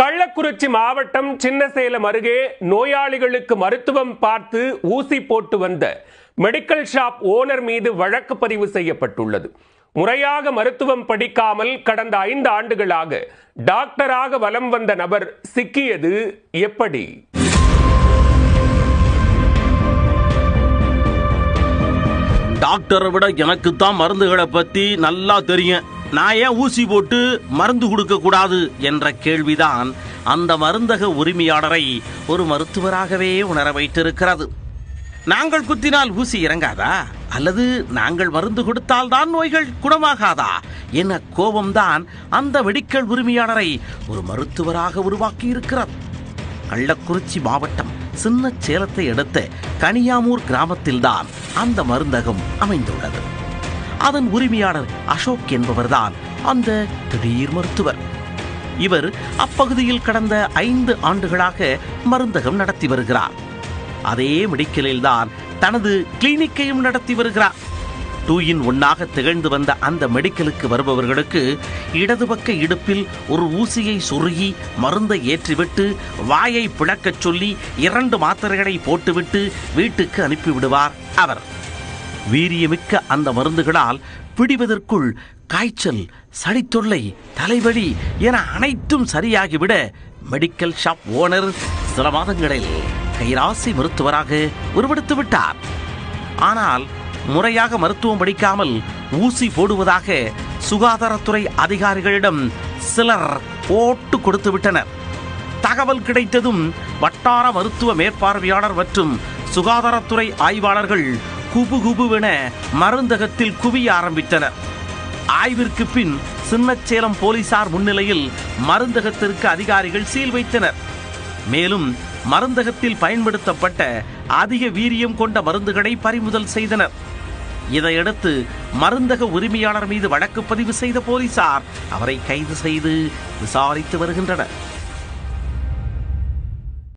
கள்ளக்குறிச்சி மாவட்டம் சின்னசேலம் அருகே நோயாளிகளுக்கு மருத்துவம் பார்த்து ஊசி போட்டு வந்த மெடிக்கல் ஷாப் ஓனர் மீது வழக்கு பதிவு செய்யப்பட்டுள்ளது. முறையாக மருத்துவம் படிக்காமல் கடந்த ஐந்து ஆண்டுகளாக டாக்டராக வலம் வந்த நபர் சிக்கியது எப்படி? டாக்டரை விட எனக்கு தான் மருந்துகளை பத்தி நல்லா தெரியும். நான் ஏன் ஊசி போட்டு மருந்து கொடுக்க கூடாது என்ற கேள்விதான் அந்த மருந்தக உரிமையாளரை ஒரு மருத்துவராகவே உணர வைத்திருக்கிறது. நாங்கள் குத்தினால் ஊசி இறங்காதா? அல்லது நாங்கள் மருந்து கொடுத்தால் தான் நோய்கள் குணமாகாதா? என கோபம்தான் அந்த வெடிக்கல் உரிமையாளரை ஒரு மருத்துவராக உருவாக்கி இருக்கிறார் கள்ளக்குறிச்சி மாவட்டம் சின்ன சேலத்தை அடுத்த கனியாமூர் கிராமத்தில்தான் அந்த மருந்தகம் அமைந்துள்ளது. அதன் உரிமையாளர் அசோக் என்பவர்தான் அந்த திடீர் மருத்துவர். இவர் அப்பகுதியில் கடந்த ஐந்து ஆண்டுகளாக மருந்தகம் நடத்தி வருகிறார். அதே மெடிக்கலில்தான் தனது கிளினிக்கையும் நடத்தி வருகிறார். டூயின் ஒன்னாக திகழ்ந்து வந்த அந்த மெடிக்கலுக்கு வருபவர்களுக்கு இடது பக்க இடுப்பில் ஒரு ஊசியை சொருகி மருந்தை ஏற்றிவிட்டு வாயை பிளக்கச் சொல்லி இரண்டு மாத்திரைகளை போட்டுவிட்டு வீட்டுக்கு அனுப்பிவிடுவார் அவர். வீரியமிக்க அந்த மருந்துகளால் பிடிவதற்குள் காய்ச்சல் சளித்தொல்லை தலைவலி என அனைத்தும் சரியாகிவிட மெடிக்கல் ஷாப் ஓனர் சில மாதங்களில் கைராசி மருத்துவராக உருவெடுத்து விட்டார். ஆனால் முறையாக மருத்துவம் படிக்காமல் ஊசி போடுவதாக சுகாதாரத்துறை அதிகாரிகளிடம் சிலர் போட்டு கொடுத்து விட்டனர். தகவல் கிடைத்ததும் வட்டார மருத்துவ மேற்பார்வையாளர் மற்றும் சுகாதாரத்துறை ஆய்வாளர்கள் குபு குபுவென மருந்தகத்தில் குவிய ஆரம்பித்தனர் ஆய்விற்கு பின் சின்னச்சேலம் போலீசார் முன்னிலையில் மருந்தகத்திற்கு அதிகாரிகள் சீல் வைத்தனர். மேலும் மருந்தகத்தில் பயன்படுத்தப்பட்ட அதிக வீரியம் கொண்ட மருந்துகளை பறிமுதல் செய்தனர். இதையடுத்து மருந்தக உரிமையாளர் மீது வழக்கு பதிவு செய்த போலீசார் அவரை கைது செய்து விசாரித்து வருகின்றனர்.